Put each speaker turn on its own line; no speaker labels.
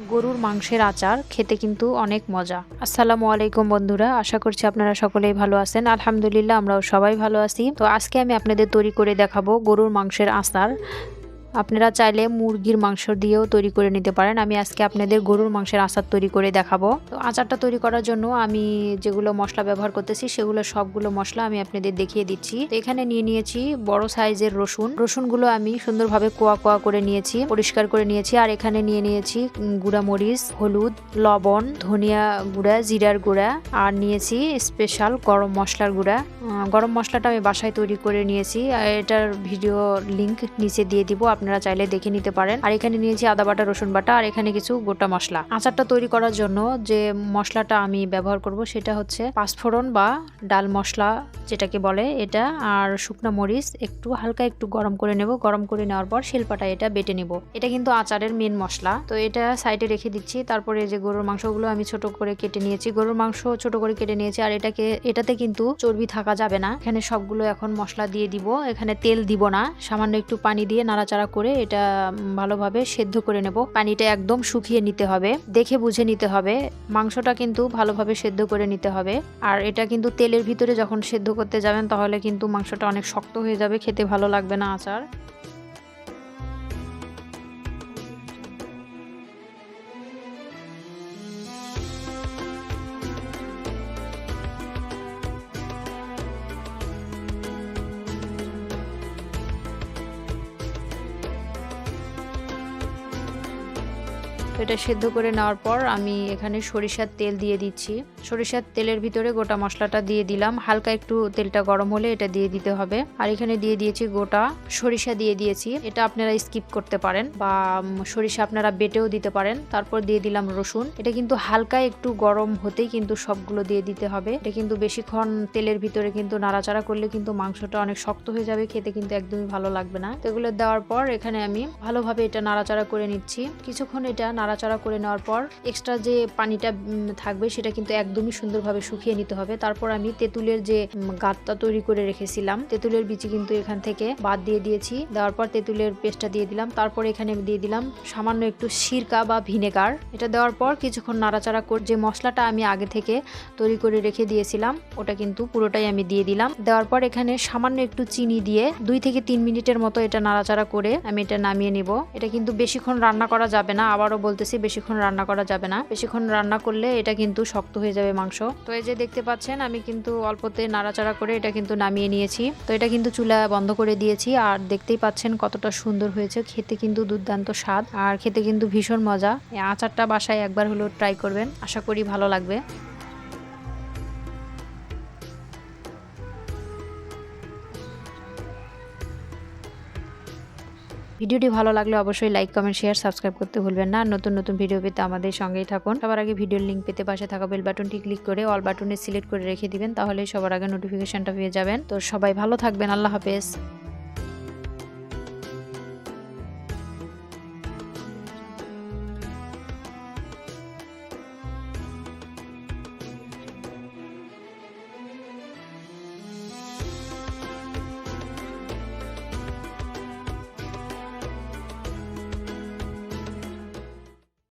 গরুর মাংসের আচার, খেতে কিন্তু অনেক মজা। আসসালামু আলাইকুম বন্ধুরা, আশা করছি আপনারা সকলেই ভালো আছেন। আলহামদুলিল্লাহ আমরাও সবাই ভালো আছি। তো আজকে আমি আপনাদের তৈরি করে দেখাবো গরুর মাংসের আচার। আপনারা চাইলে মুরগির মাংস দিয়েও তৈরি করে নিতে পারেন। আমি আজকে আপনাদের গরুর মাংসের আচার তৈরি করে দেখাবো। তো আচারটা তৈরি করার জন্য আমি যেগুলো মশলা ব্যবহার করতেছি, সেগুলো সবগুলো মশলা আমি আপনাদের দেখিয়ে দিচ্ছি। এখানে নিয়ে নিয়েছি বড় সাইজের রসুন। রসুনগুলো আমি সুন্দরভাবে কোয়া কোয়া করে নিয়েছি, পরিষ্কার করে নিয়েছি। আর এখানে নিয়ে নিয়েছি গুঁড়া মরিচ হলুদ, লবণ, ধনিয়া গুঁড়া, জিরার গুঁড়া। আর নিয়েছি স্পেশাল গরম মশলার গুঁড়া। গরম মশলাটা আমি বাসায় তৈরি করে নিয়েছি। আর এটার ভিডিও লিংক নিচে দিয়ে দিব। আপনারা চাইলে দেখে নিতে পারেন। আর এখানে নিয়েছি আদা বাটা, রসুন বাটা আর এখানে কিছু গোটা মশলা। আচারটা তৈরি করার জন্য যে মশলাটা আমি ব্যবহার করব সেটা হচ্ছে পাঁচফোড়ন বা ডাল মশলা যেটাকে বলে এটা আর শুকনো মরিচ একটু হালকা একটু গরম করে নেব। গরম করে নেওয়ার পর শিলপাটা এটা বেটে নেব। এটা কিন্তু আচারের মেন মশলা। তো এটা সাইডে রেখে দিচ্ছি। তারপরে যে গরুর মাংসগুলো আমি ছোট করে কেটে নিয়েছি। গরুর মাংস ছোট করে কেটে নিয়েছি আর এটাকে, এটাতে কিন্তু চর্বি থাকা যাবে না। এখানে সবগুলো এখন মশলা দিয়ে দিব। এখানে তেল দিব না। সামান্য একটু পানি দিয়ে নাড়াচাড়া করে এটা ভালোভাবে সেদ্ধ করে নেব। পানিটা একদম শুকিয়ে নিতে হবে, দেখে বুঝে নিতে হবে। মাংসটা কিন্তু ভালোভাবে সেদ্ধ করে নিতে হবে। আর এটা কিন্তু তেলের ভিতরে যখন সেদ্ধ করতে যাবেন, তাহলে কিন্তু মাংসটা অনেক শক্ত হয়ে যাবে, খেতে ভালো লাগবে না আচার। তো এটা সেদ্ধ করে নেওয়ার পর আমি এখানে সরিষার তেল দিয়ে দিচ্ছি। সরিষার তেলের ভিতরে গোটা মশলাটা দিয়ে দিলাম। হালকা একটু তেলটা গরম হলে এটা দিয়ে দিতে হবে। আর এখানে দিয়ে দিয়েছি গোটা সরিষা দিয়ে দিয়েছি। এটা আপনারা স্কিপ করতে পারেন বা সরিষা আপনারা বেটেও দিতে পারেন। তারপর দিয়ে দিলাম রসুন। এটা কিন্তু হালকা একটু গরম হতেই কিন্তু সবগুলো দিয়ে দিতে হবে। এটা কিন্তু বেশিক্ষণ তেলের ভিতরে কিন্তু নাড়াচাড়া করলে কিন্তু মাংসটা অনেক শক্ত হয়ে যাবে। খেতে কিন্তু একদমই ভালো লাগবে না। তো এগুলো দেওয়ার পর এখানে আমি ভালোভাবে এটা নাড়াচাড়া করে নিচ্ছি। কিছুক্ষণ এটা নাড়াচাড়া করে নেওয়ার পর এক্সট্রা যে পানিটা থাকবে সেটা কিন্তু একদমই সুন্দরভাবে শুকিয়ে নিতে হবে। তারপর আমি তেঁতুলের যে গাতটা তৈরি করে রেখেছিলাম, তেঁতুলের বিচি কিন্তু এখান থেকে বাদ দিয়ে দিয়েছি। দেওয়ার পর তেঁতুলের পেস্টটা দিয়ে দিলাম। তারপর এখানে দিয়ে দিলাম সামান্য একটু সিরকা বা ভিনেগার। এটা দেওয়ার পর কিছুক্ষণ নাড়াচাড়া করে, যে মশলাটা আমি আগে থেকে তৈরি করে রেখে দিয়েছিলাম, ওটা কিন্তু পুরোটাই আমি দিয়ে দিলাম। দেওয়ার পর এখানে সামান্য একটু চিনি দিয়ে দুই থেকে তিন মিনিটের মতো এটা নাড়াচাড়া করে আমি এটা নামিয়ে নিব। এটা কিন্তু বেশিক্ষণ রান্না করা যাবে না, আবারও বলতেছি বেশিক্ষণ রান্না করা যাবে না। বেশিক্ষণ রান্না করলে এটা কিন্তু শক্ত হয়ে যাবে মাংস। তো এই যে দেখতে পাচ্ছেন, আমি কিন্তু অল্পতে নাড়াচাড়া করে এটা কিন্তু নামিয়ে নিয়েছি। তো এটা কিন্তু চুলা বন্ধ করে দিয়েছি আর দেখতেই পাচ্ছেন কতটা সুন্দর হয়েছে। খেতে কিন্তু দুর্দান্ত স্বাদ আর খেতে কিন্তু ভীষণ মজা। আচারটা বাসায় একবার হলেও ট্রাই করবেন। আশা করি ভালো লাগবে। ভিডিওটি ভালো লাগলে অবশ্যই লাইক কমেন্ট শেয়ার সাবস্ক্রাইব করতে ভুলবেন না। নতুন নতুন ভিডিও পেতে আমাদের সঙ্গেই থাকুন। সবার আগে ভিডিওর লিঙ্ক পেতে পাশে থাকা বেল বাটনটি ক্লিক করে অল বাটনে সিলেক্ট করে রেখে দিবেন তাহলে সবার আগে নোটিফিকেশনটা পেয়ে যাবেন। তো সবাই ভালো থাকবেন, আল্লাহ হাফেজ।